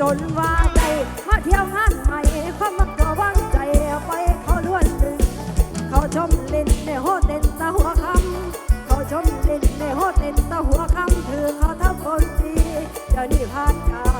จนว่าใจมาเที่ยวงานใหม่ความมักก็วางใจไปเขาล้วนดึงเขาชมเล่นในโฮเต้นตะหัวคำเขาชมเล่นในโฮเต้นตะหัวคำถือเขาทำคนดีเดี๋ยวนี้ผ่านกา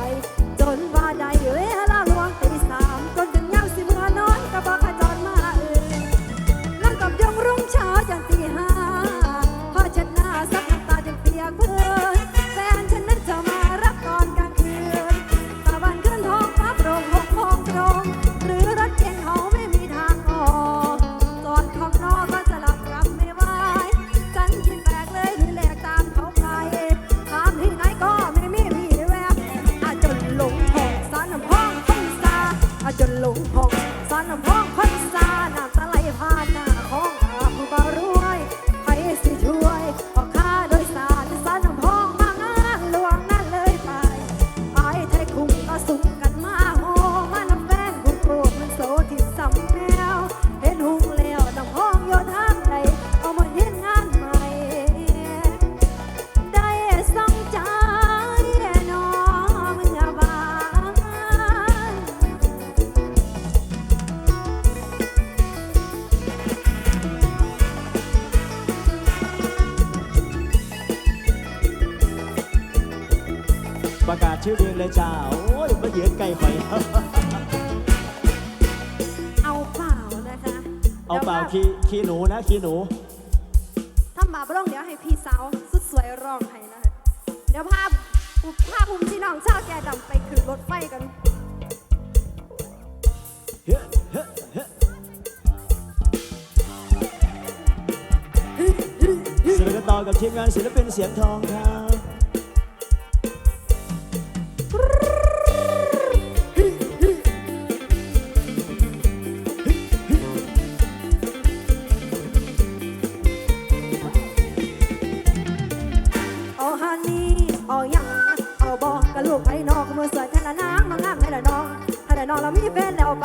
ประกาศชื่อเรียงเลยจ้า โอ้ยมาเหยียดไก่ไฟเอาเปล่านะคะเอาเปล่าขี้ขี้หนูนะขี้หนูถ้ามาบ้องเดี๋ยวให้พี่สาวสุดสวยร้องให้นะเดี๋ยวภาพภาพภูมิที่น้องเช่าแกดำไปขึ้นรถไฟกันเฮ้เจกัสดต่อกับทีมงานศิลปินเสียงทองครับ น้องเรามีแฟนแล้วไป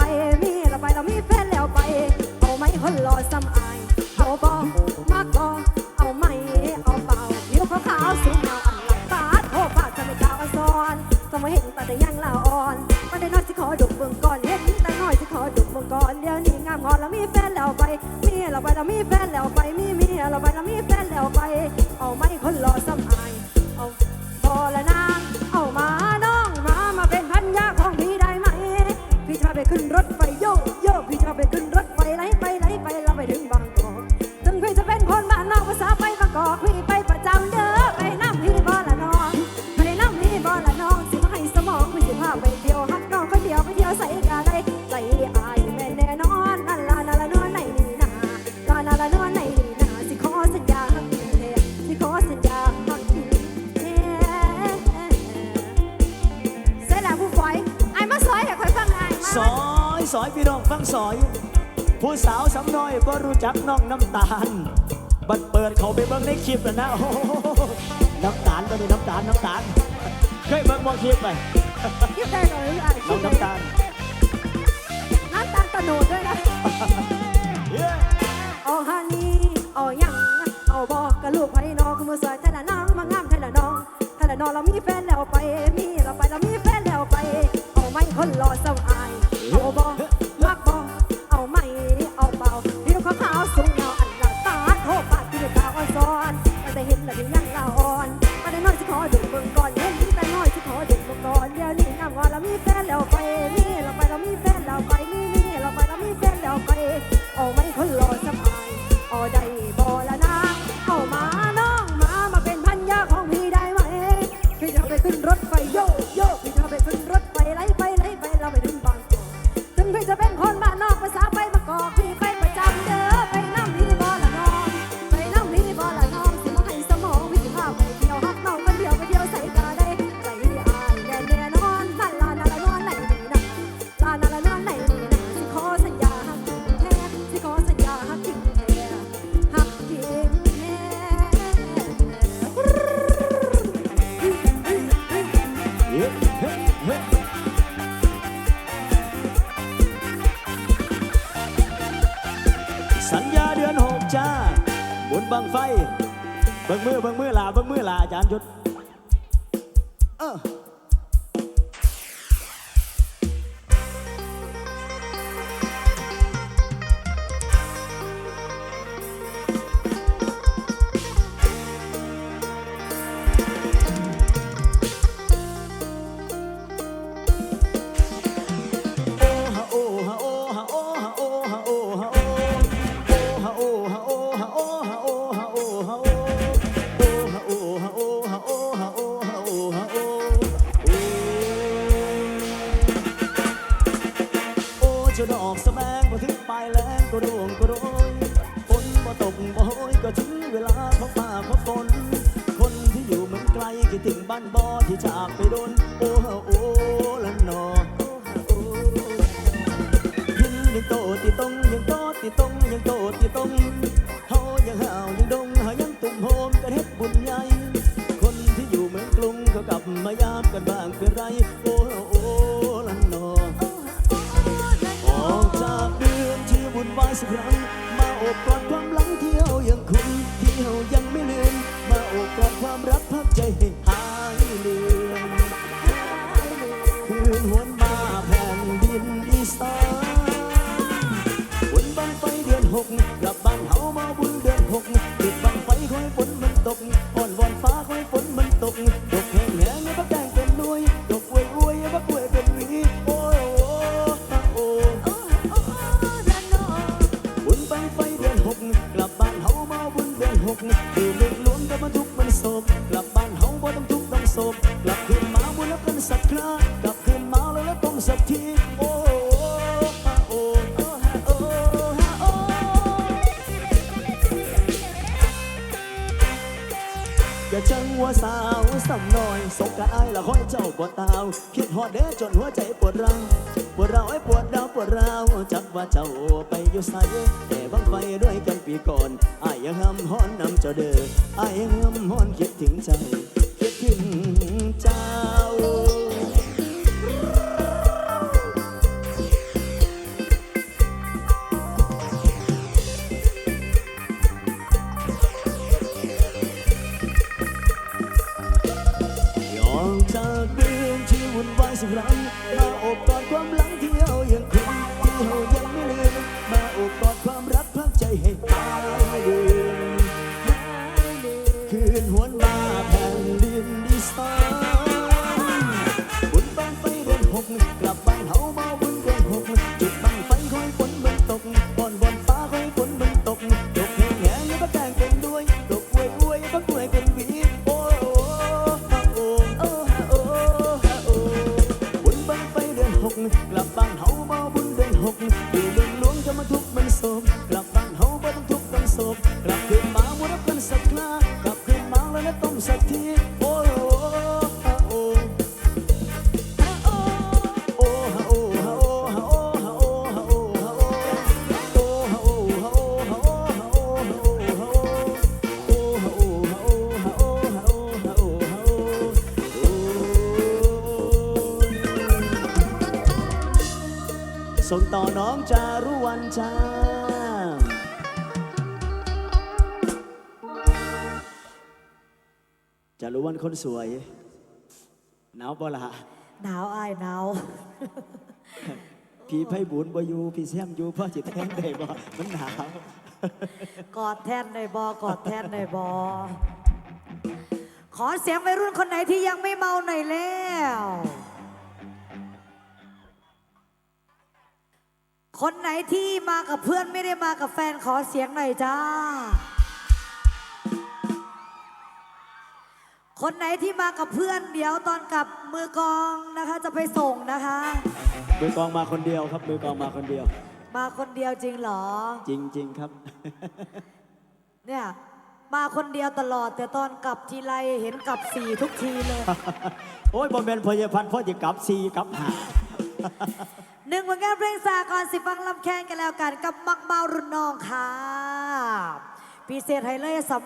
สอยสอยพี่น้องฟังสอย ผู้สาวสำน้อยก็รู้จักน้องน้ำตาล บัดเปิดเขาไปเบิ่งในคลิปแล้วนะโอ้น้ำตาลตอนนี้น้ำตาลน้ำตาลเคยเบิ่งบ่คลิปไปน้หน่อยน้ำตาลน้ำตาลตะโนดด้วยนะเอาฮันนี่เอายังเอาบอกกับลูกไผ่น้องมือสวยท่าละน้องมางามท่าละน้องท่าละน้องเรามีแฟนแล้วไปมี อาจารย์ยุทธ จดอกสะแบงพอถึงปลายแรงก็ร่วงก็โรยฝนพอตกบ่โหยก็ถึงเวลาเขาป่าเขาฝนคนที่อยู่เมืองไกลคิดถึงบ้านบอที่จากไปโดนโอ้โอ้ละนอยิ้มยังโตติตงยังโตติตงยังโตติตงเฮายังห่าวยังดงหายังตุ่มโฮมก็เฮ็ดบุญใหญ่คนที่อยู่เมืองกรุงก็กลับมายามกันบ้างเป็นไรโอ้ สักครั้มาอบกอด อย่าจังว่าสาวสัำน้อยสงกรานต์อ้ละห้อยเจ้าปวดตาวคิดหอดเด้อจนหัวใจปวดร้าวปวดร้าวไอ้ปวดร้าวปวดร้าวจักว่าเจ้าไปอยู่ไสแต่บังไฟด้วยกันปีก่อนไอ้ยังห้ำฮ้อนนำเจ้าเด้อไอ้ยังห้ำฮ้อนคิดถึงใจคิดถึงเจ้า around. ส่งต่อน้องจารุวันจ้า จารุวันคนสวย หนาวปะละหนาวอายหนาว พี่ไพ่บุญบอยู่พี่แซมอยู่พ่อจิตแทงได้บ่มันหนาว กอดแทนในบอกอดแทนในบอขอเสียงวัยรุ่นคนไหนที่ยังไม่เมาหน่อยแล้ว คนไหนที่มากับเพื่อนไม่ได้มากับแฟนขอเสียงหน่อยจ้า คนไหนที่มากับเพื่อนเดี๋ยวตอนกลับมือกลองนะคะจะไปส่งนะคะ มือกองมาคนเดียวครับมือกองมาคนเดียว มาคนเดียวจริงเหรอ จริง ๆ ครับ เนี่ยมาคนเดียวตลอด แต่ตอนกลับทีไรเห็นกลับสี่ทุกทีเลย โอ้ยบอมเบนพยาพันธ์พ่อจะกลับซีกลับหา หนึ่งผลงานเพลงสากลสิฟังลำแค้นกันแล้วกันกับมักเมารุ่นน้องค่ะพิเศษให้เลยสำหรับ